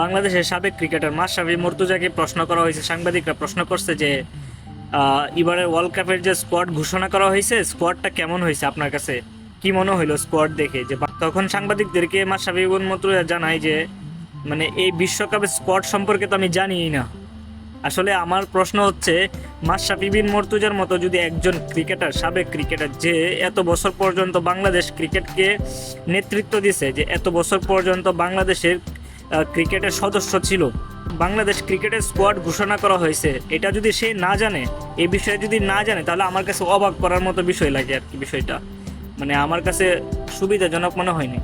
বাংলাদেশের সাবেক ক্রিকেটার মাশরাফি মর্তুজাকে প্রশ্ন করা হয়েছে, সাংবাদিকরা প্রশ্ন করছে যে এবারের ওয়ার্ল্ড কাপের যে স্কোয়াড ঘোষণা করা হয়েছে স্কোয়াডটা কেমন হয়েছে আপনার কাছে? কি মনে হইল স্কোয়াড দেখে? যে তখন সাংবাদিকদেরকে মাশরাফি মর্তুজা জানায় যে মানে এই বিশ্বকাপের স্কোয়াড সম্পর্কে তো আমি জানিই না। আসলে আমার প্রশ্ন হচ্ছে, মাশরাফি বিন মর্তুজার মতো যদি একজন ক্রিকেটার, সাবেক ক্রিকেটার, যে এত বছর পর্যন্ত বাংলাদেশ ক্রিকেটকে নেতৃত্ব দিছে, যে এত বছর পর্যন্ত বাংলাদেশের ক্রিকেটের সদস্য ছিল। বাংলাদেশ ক্রিকেটের স্কোয়াড ঘোষণা করা হয়েছে। এটা যদি সে না জানে এই বিষয়ে যদি না জানে, তাহলে আমার কাছে অবাক করার মতো বিষয় লাগে আর কি বিষয়টা। মানে আমার কাছে সুবিধাজনক মনে হয়নি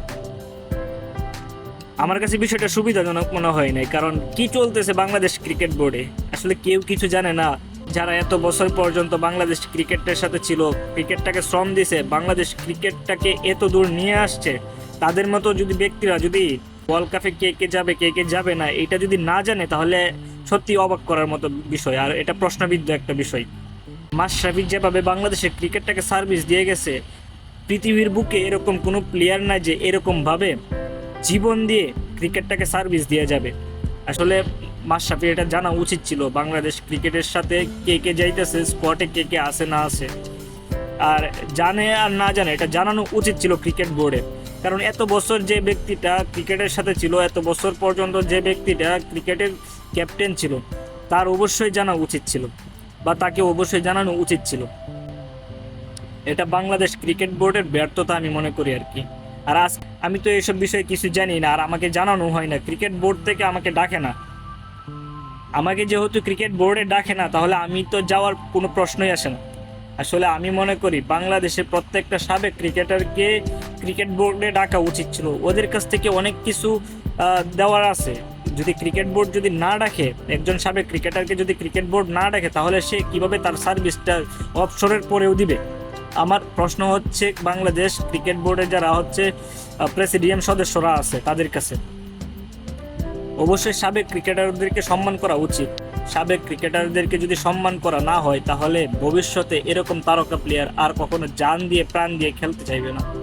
আমার কাছে বিষয়টা সুবিধাজনক মনে হয় নাই, কারণ কি চলতেছে বাংলাদেশ ক্রিকেট বোর্ডে? আসলে কেউ কিছু জানে না। যারা এত বছর পর্যন্ত বাংলাদেশ ক্রিকেটের সাথে ছিল, ক্রিকেটটাকে শ্রম দিছে, বাংলাদেশ ক্রিকেটটাকে এত দূর নিয়ে আসছে, তাদের মতো যদি ব্যক্তিরা যদি ওয়ার্ল্ড কাপে কে কে যাবে, কে কে যাবে না, এটা যদি না জানে তাহলে সত্যি অবাক করার মতো বিষয়। আর এটা প্রশ্নবিদ্ধ একটা বিষয়। মাশরাফি যেভাবে বাংলাদেশের ক্রিকেটটাকে সার্ভিস দিয়ে গেছে, পৃথিবীর বুকে এরকম কোনো প্লেয়ার নাই যে এরকমভাবে জীবন দিয়ে ক্রিকেটটাকে সার্ভিস দিয়ে যাবে। আসলে মাশরাফি এটা জানা উচিত ছিল, বাংলাদেশ ক্রিকেটের সাথে কে কে যাইতেছে স্পটে কে কে আসে না আসে আর জানে আর না জানে, এটা জানানো উচিত ছিল ক্রিকেট বোর্ডে। কারণ এত বছর যে ব্যক্তিটা ক্রিকেটের সাথে ছিল, এত বছর পর্যন্ত যে ব্যক্তিটা ক্রিকেটের ক্যাপ্টেন ছিল, তার অবশ্যই জানা উচিত ছিল বা তাকে অবশ্যই জানানো উচিত ছিল। এটা বাংলাদেশ ক্রিকেট বোর্ডের ব্যর্থতা আমি মনে করি আর কি। আর আজ আমি তো এসব বিষয়ে কিছু জানি না, আর আমাকে জানানো হয় না। ক্রিকেট বোর্ড থেকে আমাকে ডাকে না। আমাকে যেহেতু ক্রিকেট বোর্ডে ডাকে না, তাহলে আমি তো যাওয়ার কোনো প্রশ্নই আসে না। আসলে আমি মনে করি বাংলাদেশের প্রত্যেকটা সাবেক ক্রিকেটারকে ক্রিকেট বোর্ডে ডাকা উচিত ছিল। ওদের কাছ থেকে অনেক কিছু দেওয়ার আছে। যদি ক্রিকেট বোর্ড যদি না ডাকে, একজন সাবেক ক্রিকেটারকে যদি ক্রিকেট বোর্ড না ডাকে, তাহলে সে কীভাবে তার সার্ভিসটা অবসরের পরেও দিবে? আমার প্রশ্ন হচ্ছে, বাংলাদেশ ক্রিকেট বোর্ডে যারা হচ্ছে প্রেসিডিয়াম সদস্যরা আছে তাদের কাছে। অবশ্যই সাবেক ক্রিকেটারদেরকে সম্মান করা উচিত। সাবেক ক্রিকেটারদেরকে যদি সম্মান করা না হয়, তাহলে ভবিষ্যতে এরকম তারকা প্লেয়ার আর কখনো জান দিয়ে, প্রাণ দিয়ে খেলতে চাইবে না।